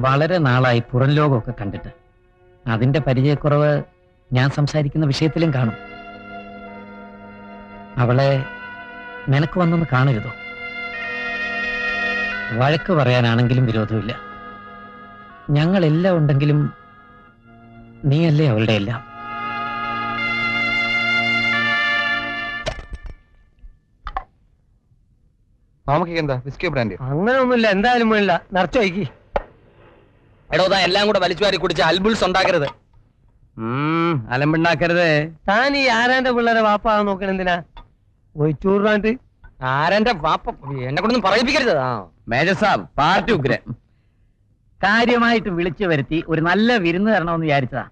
വളരെ നാളായി പുറം ലോകമൊക്കെ കണ്ടിട്ട്. അതിന്റെ പരിചയക്കുറവ് ഞാൻ സംസാരിക്കുന്ന വിഷയത്തിലും കാണും. അവളെ നിനക്ക് വന്നൊന്ന് കാണരുതോ? വഴക്ക് പറയാനാണെങ്കിലും വിരോധമില്ല. ഞങ്ങളെല്ലാം ഉണ്ടെങ്കിലും നീയല്ലേ അവളുടെ എല്ലാം? മാമക്ക് എന്താ? വിസ്കി ബ്രാൻഡ് അങ്ങനെ ഒന്നുമില്ല എന്തായാലും നിറച്ചു വയ്ക്കി എടോ താ എല്ലാം കൂടെ വലിച്ചു വാരി കുടിച്ച് അൽബുൾസ് ഉണ്ടാക്കരുത്. അലമ്പുണ്ടാക്കരുത് താൻ ഈ ആരാന്റെ പിള്ളേരെ വാപ്പാകാൻ നോക്കണ എന്തിനാ? ഒഴിച്ചൂറാണ്ട് ആരാന്റെ വാപ്പ? എന്നെ കൊണ്ടൊന്നും പറയിപ്പിക്കരുത്. ആ. മേജർ സാബ് പാർട്ടി ഉഗ്രൻ. കാര്യമായിട്ട് വിളിച്ചു വരുത്തി ഒരു നല്ല വിരുന്ന് തരണമെന്ന് വിചാരിച്ചതാ.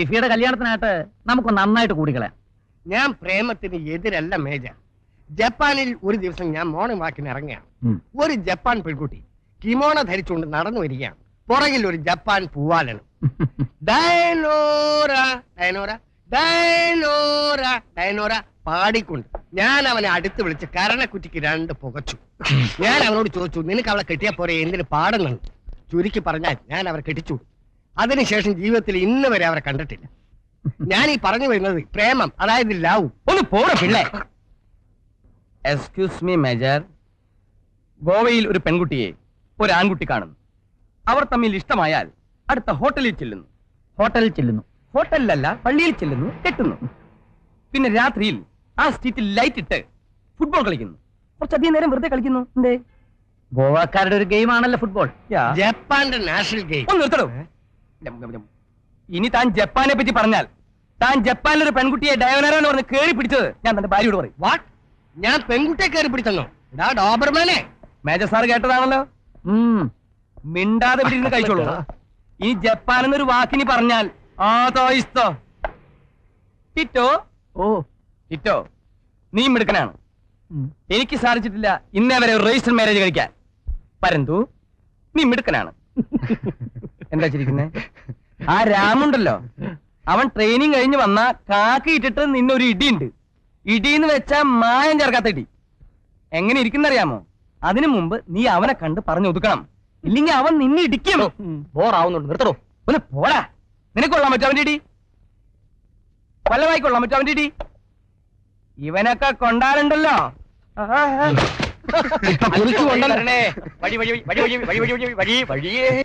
ഷിഫിയുടെ കല്യാണത്തിനായിട്ട് നമുക്ക് നന്നായിട്ട് കൂടിക്കളയാം. ഞാൻ പ്രേമത്തിന് എതിരല്ല മേജർ. ജപ്പാനിൽ ഒരു ദിവസം ഞാൻ മോർണിംഗ് വാക്കിന് ഇറങ്ങുകയാണ്. ഒരു ജപ്പാൻ പെൺകുട്ടി കിമോണ ധരിച്ചുകൊണ്ട് നടന്നു വരികയാണ്. പുറകിൽ ഒരു ജപ്പാൻ പൂവാലനും ഡയനോറ ഡയനോറ ഡയനോറ ഡയനോറ പാടിക്കൊണ്ട്. ഞാൻ അവനെ അടുത്ത് വിളിച്ച് കരണക്കുറ്റിക്ക് രണ്ട് പുകച്ചു. ഞാൻ അവനോട് ചോദിച്ചു നിനക്ക് അവളെ കെട്ടിയാ പോരെ? എന്തിന് പാടുന്നുണ്ട് ചുരുക്കി പറഞ്ഞാൽ ഞാൻ അവരെ കെട്ടിച്ചു. അതിനുശേഷം ജീവിതത്തിൽ ഇന്ന് വരെ അവരെ കണ്ടിട്ടില്ല. ഞാൻ ഈ പറഞ്ഞു വരുന്നത് പ്രേമം അതായത് ലവ്. ഒന്ന് പോണ പിള്ളേ. എക്സ്ക്യൂസ് മീ മേജർ ഗോവയിൽ ഒരു പെൺകുട്ടിയെ ഒരു ആൺകുട്ടി കാണുന്നു. അവർ തമ്മിൽ ഇഷ്ടമായാൽ അടുത്ത ഹോട്ടലിൽ ചെല്ലുന്നു. ഹോട്ടലിൽ ചെല്ലുന്നു. ഹോട്ടലിലല്ല പള്ളിയിൽ ചെല്ലുന്നു കെട്ടുന്നു. പിന്നെ രാത്രിയിൽ ആ സ്ട്രീറ്റിൽ ലൈറ്റ് ഇട്ട് ഫുട്ബോൾ കളിക്കുന്നു. കുറച്ചധികം നേരം വെറുതെ കളിക്കുന്നു. എന്തേ? ഗോവാക്കാരുടെ ഒരു ഗെയിം ആണല്ലോ ഫുട്ബോൾ. ജപ്പാന്റെ നാഷണൽ ഗെയിം ഒന്ന് നിർത്തടോ. ഇനി താൻ ജപ്പാനെ പറ്റി പറഞ്ഞാൽ താൻ ജപ്പാനിലൊരു പെൺകുട്ടിയെ ഡയവനറ എന്ന് പറഞ്ഞ് കേറി പിടിച്ചത് ഞാൻ തന്റെ ഭാര്യയോട് പറയും. വാട്ട് ഞാൻ പെൺകുട്ടിയെ കയറി പിടിച്ചെന്നോ? ഡോബർമാനെ. Major sir കേട്ടതാണല്ലോ. മിണ്ടാതെ ഇവിടെ ഇരുന്ന് കഴിച്ചോളൂ. ഈ ജപ്പാൻ എന്നൊരു വാക്കിനി പറഞ്ഞാൽ ടിറ്റോ? ഓ. ടിറ്റോ നീ മിടുക്കനാണ്. എനിക്ക് സാധിച്ചിട്ടില്ല ഇന്നേ വരെ ഒരു രജിസ്റ്റർ മാരേജ് കഴിക്കാൻ. പരന്തു നീ മിടുക്കനാണ്. എന്താ ചിരിക്കുന്നേ? ആ രാമുണ്ടല്ലോ. അവൻ ട്രെയിനിങ് കഴിഞ്ഞ് വന്ന കാക്കി ഇട്ടിട്ട് നിന്നൊരു ഇടിയുണ്ട്. ഇടിയെന്ന് വെച്ചാ മായം ചേർക്കാത്ത ഇടി. എങ്ങനെ ഇരിക്കുന്നറിയാമോ? അതിനു മുമ്പ് നീ അവനെ കണ്ട് പറഞ്ഞു ഒതുക്കണം ഇല്ലെങ്കിൽ അവൻ നിന്നെ ഇടിക്കും. ബോറാവുന്നുണ്ട്. നിർത്തടോ. ഒന്ന് പോടാ. നിനക്ക് കൊള്ളാൻ പറ്റും അവന്റെ ഇടി? കൊല്ലമായി കൊള്ളാൻ പറ്റും അവന്റെ ഇടി? ഇവനൊക്കെ കൊണ്ടാലുണ്ടല്ലോ വരണേ. വഴി വഴി വഴി വഴി വഴി വഴി വഴി വഴി. വഴിയേ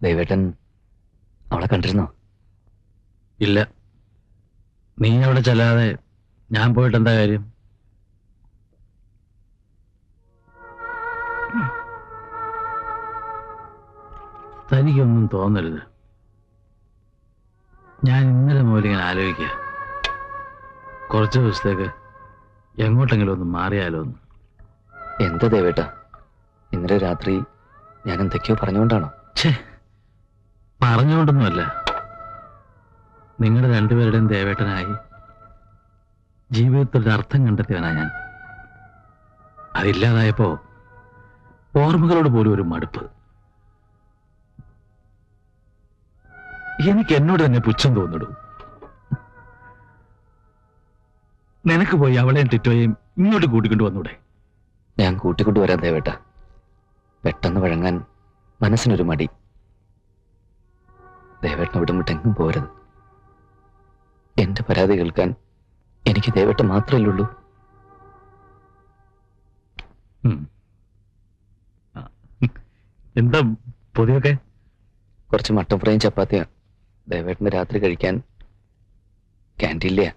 ദൈവേട്ടൻ അവളെ കണ്ടിരുന്നോ? ഇല്ല. നീ അവിടെ ചെല്ലാതെ ഞാൻ പോയിട്ട് എന്താ കാര്യം? തനിക്കൊന്നും തോന്നരുത്. ഞാൻ ഇന്നലെ മുതൽ ഇങ്ങനെ ആലോചിക്കുക കുറച്ച് ദിവസത്തേക്ക് എങ്ങോട്ടെങ്കിലും ഒന്ന് മാറിയാലോ ഒന്ന് എന്താ ദേവേട്ട? ഇന്നലെ രാത്രി ഞാൻ എന്തൊക്കെയോ പറഞ്ഞുകൊണ്ടാണോ? ഛേ പറഞ്ഞുകൊണ്ടൊന്നുമല്ല. നിങ്ങളുടെ രണ്ടുപേരുടെയും ദേവേട്ടനായി ജീവിതത്തിൽ അർത്ഥം കണ്ടെത്തിയവനാ ഞാൻ. അതില്ലാതായപ്പോ ഓർമ്മകളോട് പോലും ഒരു മടുപ്പ്. എനിക്ക് എന്നോട് തന്നെ പുച്ഛം തോന്നിടൂ നിനക്ക് പോയി അവളെയും ടിറ്റോയെയും ഇങ്ങോട്ട് കൂട്ടിക്കൊണ്ടു വന്നൂടെ? ഞാൻ കൂട്ടിക്കൊണ്ടുവരാൻ ദേവേട്ട. പെട്ടെന്ന് വഴങ്ങാൻ മനസ്സിനൊരു മടി. ദേവേട്ടനെ എങ്ങും പോരുത്. എന്റെ പരാതി കേൾക്കാൻ എനിക്ക് ദേവേട്ട മാത്രമല്ലേ ഉള്ളൂ. എന്താ പൊതിയൊക്കെ? കുറച്ച് മട്ടൻ ഫ്രൈയും ചപ്പാത്തിയാ. ദേവേട്ടന് രാത്രി കഴിക്കാൻ ക്യാന്റീനിലെയാ.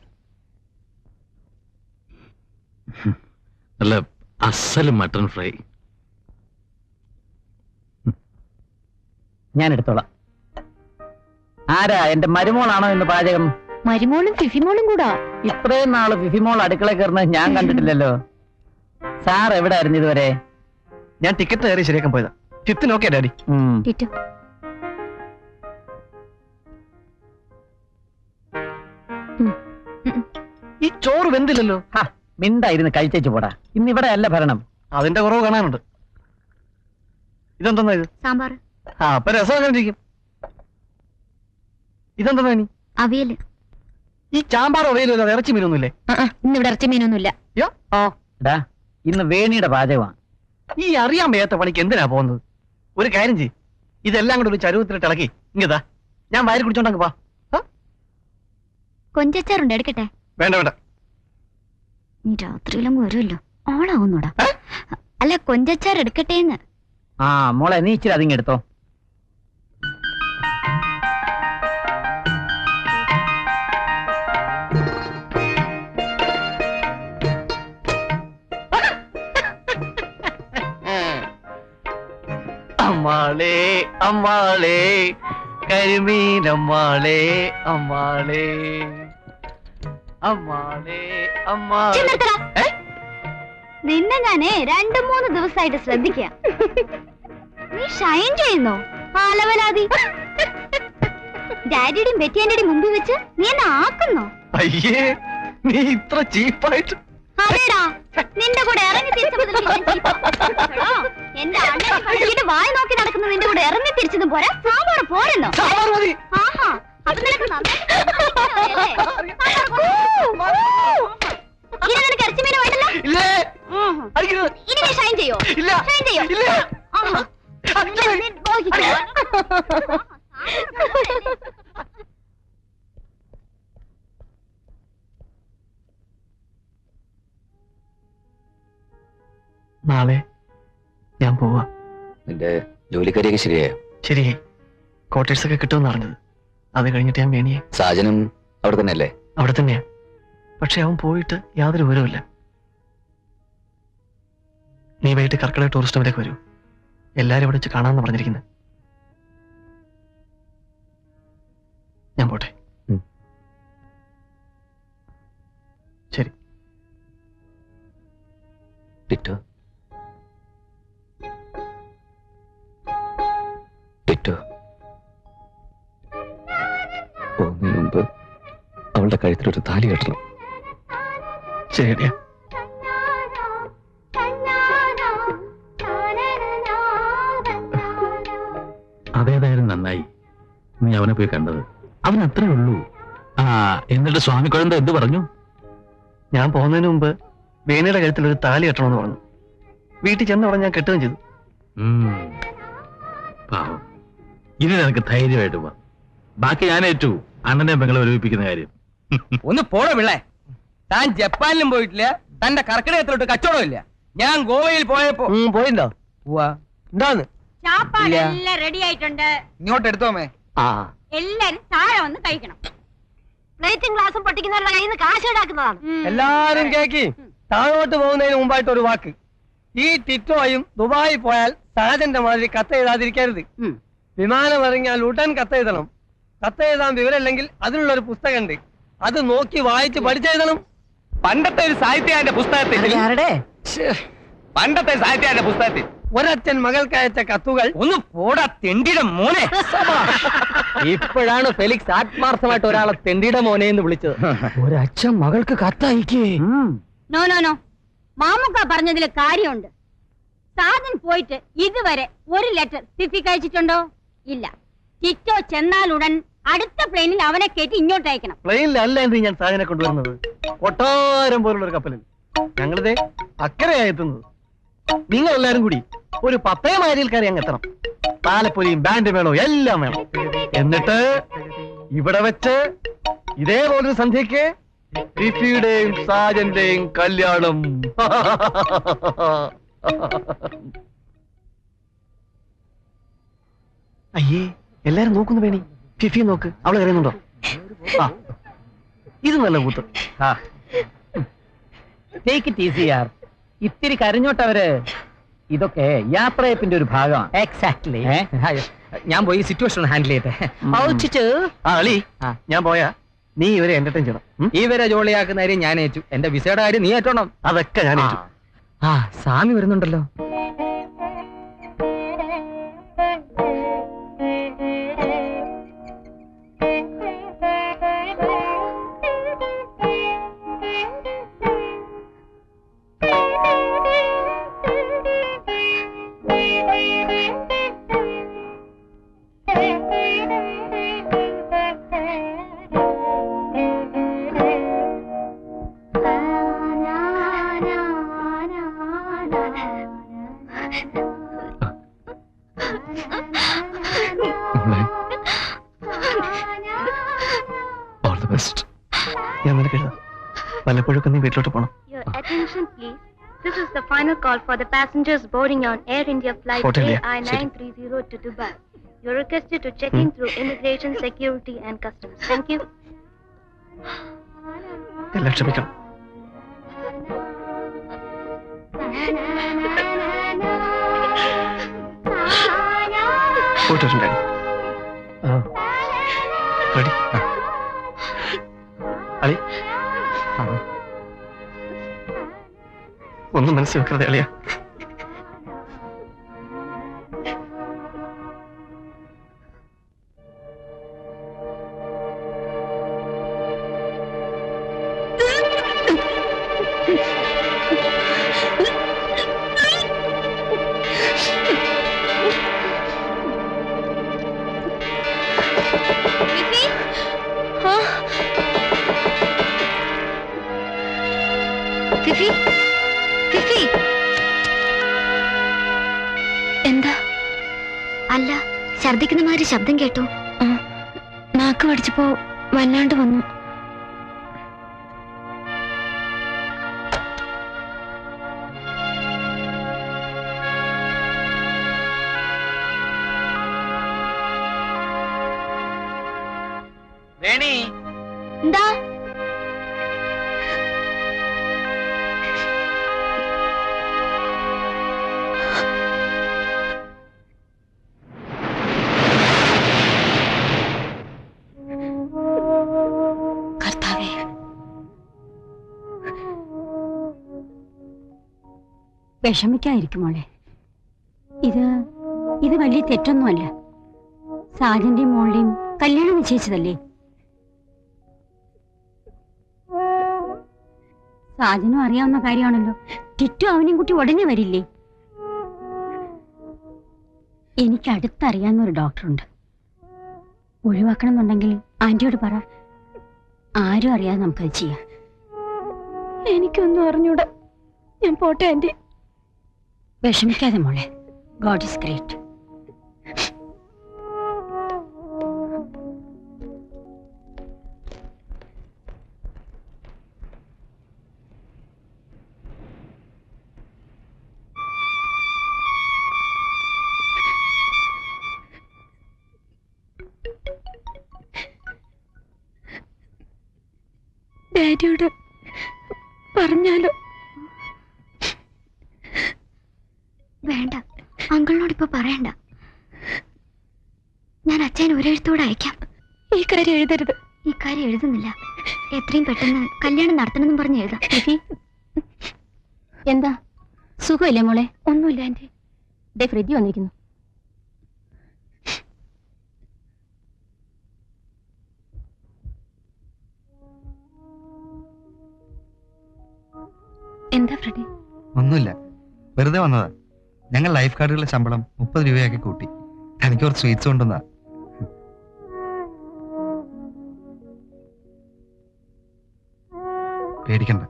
നല്ല അസൽ മട്ടൺ ഫ്രൈ. ഞാൻ എടുത്തോളാം ആരാ? എന്റെ മരുമോളാണോ ഇന്ന് പാചകം? മരുമോളും ഫിഫിമോളും കൂടാ. ഇത്രയും നാൾ ഫിഫിമോൾ അടുക്കള കയറുന്നത് ഞാൻ കണ്ടിട്ടില്ലല്ലോ. സാർ എവിടെ ആയിരുന്നു ഇതുവരെ? ഞാൻ ടിക്കറ്റ് കയറി ശരിയാക്കാൻ പോയതാ. ഫിഫ്ത്ത് നോക്കിയാ ഡാഡി. ടിറ്റു ഈ ചോറ് വെന്തില്ലല്ലോ. ഹ, മിണ്ടായിരുന്നു കഴിച്ചേച്ചു പോടാ. ഇന്ന് ഇവിടെ അല്ല ഭരണം. അതിന്റെ കുറവ് കാണാനുണ്ട്. ഇതെന്താ ഇത്? സാമ്പാർ ആ അപ്പൊ രസം അങ്ങനെ ഇരിക്കും ഇതെന്താ നീ അവിയൽ. ഈ ചാമ്പാർ അവയിലല്ലോ ഇറച്ചി മീനൊന്നുമില്ലേ? ഇന്നിവിടെ ഇറച്ചി മീനൊന്നുമില്ല. എടാ ഇന്ന് വേണിയുടെ പാചകമാണ്. ഈ അറിയാൻ വയ്യാത്ത പണിക്ക് എന്തിനാ പോകുന്നത്? ഒരു കാര്യം ചെയ് ഇതെല്ലാം കൂടെ ഒരു ചരുവത്തിലിട്ട് ഇളക്കി. ഇങ്ങതാ ഞാൻ വയറി കുടിച്ചോണ്ടങ്ങ് പാ? കൊഞ്ചച്ചാറുണ്ട് എടുക്കട്ടെ? വേണ്ട വേണ്ട. നീ രാത്രിയിലങ്ങ് വരുമല്ലോ. ഓണാവുന്നോടാ അല്ല കൊഞ്ചച്ചാർ എടുക്കട്ടേന്ന് ആ മോളെ നീ ഇച്ചിരി അതിങ്ങ് അമ്മാളേ അമ്മാളേ കരിമീൻ അമ്മാളേ അമ്മാളേ. അമ്മാളേ അമ്മാളേ. നിന്നെ ഞാനേ രണ്ടു മൂന്ന് ദിവസമായിട്ട് ശ്രദ്ധിക്ക. നീ ഷൈൻ ചെയ്യുന്നോ? ആലവലാതി. ഡാഡിയുടെയും ബെറ്റിയാന്റെയും മുമ്പിൽ വെച്ച് നീ എന്നെ ആക്കുന്നോ? അയ്യേ നീ ഇത്ര ചീപ്പായിട്ട് അതേടാ നിന്റെ കൂടെ ഇറങ്ങി തിരിച്ച എന്റെ അണ്ണൻ കളിച്ചിട്ട് വായി നോക്കി നടക്കുന്ന നിന്റെ കൂടെ ഇറങ്ങി തിരിച്ചതും പോരാ? സാമ്പാർ പോരെന്നോ? ആഹാ അത് നിനക്ക്. ഇനി നിനക്ക് ഇറച്ചി മീൻ വേണ്ടല്ലോ ഇനി നീ ഷൈൻ ചെയ്യോ? ഷൈൻ ചെയ്യോ? ആഹാ. നാളെ ഞാൻ പോവാ. നിന്റെ ജോലിക്കാരിയൊക്കെ ശരിയായോ? ശരി. ക്വാർട്ടേഴ്സ് ഒക്കെ കിട്ടുമെന്ന് അറിഞ്ഞത് അത് കഴിഞ്ഞിട്ട് ഞാൻ വേണിയെ സാജനും അവിടെ തന്നെയല്ലേ? അവിടെ തന്നെയാ. പക്ഷെ അവൻ പോയിട്ട് യാതൊരു വിവരവുമില്ല. നീ വൈകിട്ട് കർക്കിടക ടൂറിസ്റ്റ് ഹോമിലേക്ക് വരൂ. എല്ലാരും ഇവിടെ വെച്ച് കാണാമെന്ന് പറഞ്ഞിരിക്കുന്നത് ഞാൻ പോട്ടെ. ശരി. ടിറ്റോ ടിറ്റോ പോകുന്നതിന് മുമ്പ് അവളുടെ കഴുത്തിലൊരു താലി കെട്ടണം. ശരിയാ. അതേതായാലും നന്നായി. നീ അവനെ പോയി കണ്ടത്. അവൻ അത്രേ ഉള്ളൂ. ആ എന്നിട്ട് സ്വാമി കുഴന്ത എന്ത് പറഞ്ഞു? ഞാൻ പോകുന്നതിന് മുമ്പ് വേനയുടെ കഴുത്തിൽ ഒരു താലി കെട്ടണമെന്ന് പറഞ്ഞു. വീട്ടിൽ ചെന്ന് പറഞ്ഞാൽ ഞാൻ കെട്ടുകയും ചെയ്തു. പാവം. ഇനി നിനക്ക് ധൈര്യമായിട്ട് പോവാം. ബാക്കി ഞാൻ ഏറ്റു അണ്ണനെ പെങ്ങളെ ഒരുമിപ്പിക്കുന്ന കാര്യം. ഒന്ന് പോടോ പിള്ളേ. താൻ ജപ്പാനിലും പോയിട്ടില്ല തന്റെ കർക്കിടകത്തിലോട്ട് കച്ചവടം ഇല്ല. ഞാൻ ഗോവയിൽ പോയപ്പോ പോയിണ്ടോ. എന്താന്ന് ചാപ്പാടെല്ലാം റെഡി ആയിട്ടുണ്ട്. ഇങ്ങോട്ട് എടുത്തോമേ എല്ലാരും താഴെ വന്ന് കഴിക്കണം. പ്ലേറ്റും ഗ്ലാസും പൊട്ടിക്കുന്നവരുടെ കയ്യിൽ നിന്ന് കാശ് ഈടാക്കുന്നതാണ്. എല്ലാരും കേക്കി. താഴോട്ട് പോകുന്നതിന് മുമ്പായിട്ട് ഒരു വാക്ക്. ഈ ടിറ്റോയും ദുബായി പോയാൽ സാജന്റെ മാതിരി കത്ത് എഴുതാതിരിക്കരുത്. വിമാനം ഇറങ്ങിയാൽ ഉടൻ കത്തെഴുതണം കത്തെഴുതാൻ കത്ത് എഴുതാൻ വിവരമില്ലെങ്കിൽ അതിനുള്ള ഒരു പുസ്തകമുണ്ട്. അത് നോക്കി വായിച്ച് പഠിച്ചെഴുതണം. പണ്ടത്തെ ഒരു സാഹിത്യകാരന്റെ പുസ്തകത്തിൽ പണ്ടത്തെ സാഹിത്യകാരന്റെ പുസ്തകത്തിൽ ഒരച്ഛൻ മകൾക്ക് അയച്ച കത്തുകൾ ഒന്ന് പോടാ തെണ്ടിയുടെ മോനെ. ഇപ്പോഴാണ് ഫെലിക്സ് ആത്മാർത്ഥമായിട്ട് ഒരാളെ തെണ്ടിയുടെ മോനെ എന്ന് വിളിച്ചത്. ഒരച്ഛൻ മകൾക്ക് കത്തയക്കേ. No no no. മാമുക്ക പറഞ്ഞതിൽ കാര്യമുണ്ട്. സാധൻ പോയിട്ട് ഇതുവരെ ഒരു ലെറ്റർ സിഫി അയച്ചിട്ടുണ്ടോ ഇല്ല. ചിറ്റോ ചെന്നാലുടൻ അടുത്ത പ്ലെയിനിൽ അവനെ കയറ്റി ഇങ്ങോട്ട് അയക്കണം. പ്ലെയിനിലല്ല ഞാൻ സാധനം കൊണ്ടുവരുന്നത്? കൊട്ടാരം പോലുള്ള ഒരു കപ്പലിൽ. ഞങ്ങളിതേ അക്കരയായി എത്തുന്നത്. നിങ്ങൾ എല്ലാരും കൂടി ഒരു പത്തേ മാരിയിൽ കയറി അങ്ങ് എത്തണം. താലപ്പൊലിയും ബാൻഡ് മേളവും എല്ലാം വേണം. എന്നിട്ട് ഇവിടെ വെച്ച് ഇതേപോലൊരു സന്ധ്യക്ക് ടിഫിയുടെയും സാജന്റെയും കല്യാണം. അയ്യേ എല്ലാരും നോക്കുന്നു വേണി. ഫിഫി നോക്ക് അവൾ കരയുന്നുണ്ടോ? ആ. ഇത് നല്ല കൂത്ത്. ടേക്ക് ഇറ്റ് ഈസി ഇത്തിരി കരഞ്ഞോട്ടവര്. ഇതൊക്കെ യാത്രയപ്പിന്റെ ഒരു ഭാഗമാണ്. എക്സാക്ട്ലി ഞാൻ പോയി സിറ്റുവേഷൻ ഹാൻഡിൽ ചെയ്യട്ടെ. അളി. ഞാൻ പോയാ. നീ ഇവരെ എന്റർടൈൻ ചെയ്യണം. ഇവരെ ജോളിയാക്കുന്ന കാര്യം ഞാൻ ഏറ്റു. എന്റെ വിസയുടെ കാര്യം നീ ഏറ്റോണം അതൊക്കെ ഞാൻ ഏറ്റു. ആ സ്വാമി വരുന്നുണ്ടല്ലോ. വല്ലപ്പോഴൊക്കെ നീ വീട്ടിലോട്ട് പോകണം Your attention, please. This is the final call for the passengers boarding on Air India flight Hotel, yeah. AI930 to Dubai. You're requested to check in through immigration, security, and customs. Thank you. എല്ലാം ക്ഷമിക്കണം പോയിട്ട് ready ഒന്നും മനസ്സിൽ വെക്കരുത് അളിയ. മാതിരി ശബ്ദം കേട്ടു. നാക്ക് പഠിച്ചപ്പോ വല്ലാണ്ട് വന്നു. എന്താ? വിഷമിക്കാതിരിക്കും മോളെ. ഇത് ഇത് വലിയ തെറ്റൊന്നുമല്ല. സാജന്റെയും മോളുടെയും കല്യാണം നിശ്ചയിച്ചതല്ലേ? സാജനും അറിയാവുന്ന കാര്യമാണല്ലോ. ടിറ്റു അവനെയും കുട്ടി ഉടനെ വരില്ലേ? എനിക്ക് അടുത്തറിയാവുന്ന ഒരു ഡോക്ടറുണ്ട്. ഒഴിവാക്കണം എന്നുണ്ടെങ്കിൽ ആന്റിയോട് പറ. ആരും അറിയാതെ നമുക്കത് ചെയ്യാം. എനിക്കൊന്നും അറിഞ്ഞൂടാ. ഞാൻ പോട്ടെ ആന്റി വിഷമിക്കാതെ മോളെ. God is great. അങ്കിളിനോട് ഇപ്പൊ പറയണ്ട. ഞാൻ അച്ഛൻ ഒരെഴുത്തോടെ അയക്കാം. ഈ കാര്യം എഴുതരുത്. ഈ കാര്യം എഴുതുന്നില്ല. എത്രയും പെട്ടെന്ന് കല്യാണം നടത്തണമെന്നും പറഞ്ഞ് എഴുതാം. എന്താ? സുഖമില്ലേ മോളെ? ഒന്നുമില്ല ആന്റി ദേ ഫ്രിഡ്ജ് വന്നിരിക്കുന്നു. എന്താ ഫ്രെഡി ഒന്നുമില്ല. വെറുതെ വന്നതാ. ഞങ്ങൾ ലൈഫ് ഗാർഡുകളുടെ ശമ്പളം മുപ്പത് രൂപയാക്കി കൂട്ടി. എനിക്ക് കുറച്ച് സ്വീറ്റ്സ് കൊണ്ടുവന്നാ. പേടിക്കണ്ട.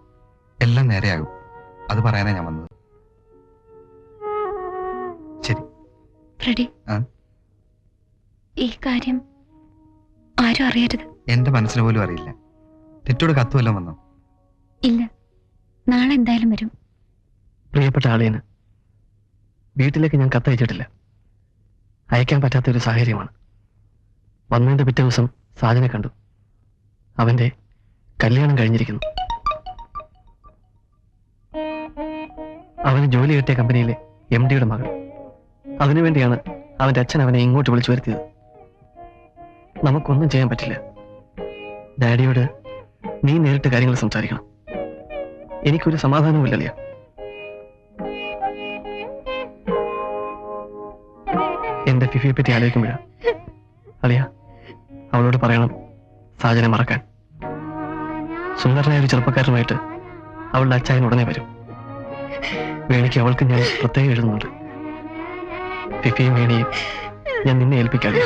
എല്ലാം നേരെയാകും. അത് പറയാനാ ഞാൻ വന്നത്. ശരി. ഫ്രെഡി ആ? ഈ കാര്യം ആരും അറിയരുത്. എന്റെ മനസ്സിന് പോലും അറിയില്ല. തെറ്റോട് കത്തുവല്ലോ വന്നോ? ഇല്ല. നാളെ എന്തായാലും വരും. പ്രിയപ്പെട്ട ആളേന് വീട്ടിലേക്ക് ഞാൻ കത്തയച്ചിട്ടില്ല അയക്കാൻ പറ്റാത്ത ഒരു സാഹചര്യമാണ്. വന്നതിന്റെ പിറ്റേ ദിവസം സാജനെ കണ്ടു. അവന്റെ കല്യാണം കഴിഞ്ഞിരിക്കുന്നു. അവന് ജോലി കിട്ടിയ കമ്പനിയിലെ എം ഡിയുടെ മകൾ. അതിനുവേണ്ടിയാണ് അവന്റെ അച്ഛൻ അവനെ ഇങ്ങോട്ട് വിളിച്ചു വരുത്തിയത്. നമുക്കൊന്നും ചെയ്യാൻ പറ്റില്ല. ഡാഡിയോട് നീ നേരിട്ട് കാര്യങ്ങൾ സംസാരിക്കണം. എനിക്കൊരു സമാധാനവുമില്ലല്ലോ എന്റെ ഫിഫിയെ പറ്റി ആലോചിക്കുമ്പോഴാ. അളിയ അവളോട് പറയണം സാജനെ മറക്കാൻ. സുന്ദരനായ ഒരു ചെറുപ്പക്കാരനുമായിട്ട് അവളുടെ അച്ചായൻ ഉടനെ വരും. വേണിക്ക് അവൾക്ക് ഞാൻ പ്രത്യേകം എഴുതുന്നുണ്ട്. ഫിഫിയും വേണിയും ഞാൻ നിന്നെ ഏൽപ്പിക്കാതെ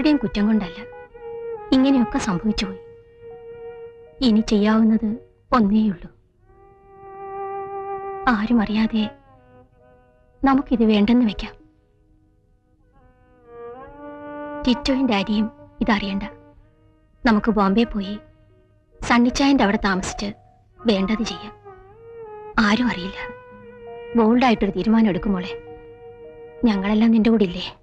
ആരുടെയും കുറ്റം കൊണ്ടല്ല. ഇങ്ങനെയൊക്കെ സംഭവിച്ചു പോയി. ഇനി ചെയ്യാവുന്നത് ഒന്നേയുള്ളൂ. ആരും അറിയാതെ നമുക്കിത് വേണ്ടെന്ന് വെക്കാം. ടിറ്റോയും ഡാഡിയും ഇതറിയണ്ട. നമുക്ക് ബോംബെ പോയി സണ്ണിച്ചായന്റെ അവിടെ താമസിച്ച് വേണ്ടത് ചെയ്യാം. ആരും അറിയില്ല. ബോൾഡായിട്ടൊരു തീരുമാനം എടുക്കുമോളെ ഞങ്ങളെല്ലാം നിന്റെ കൂടെ ഇല്ലേ?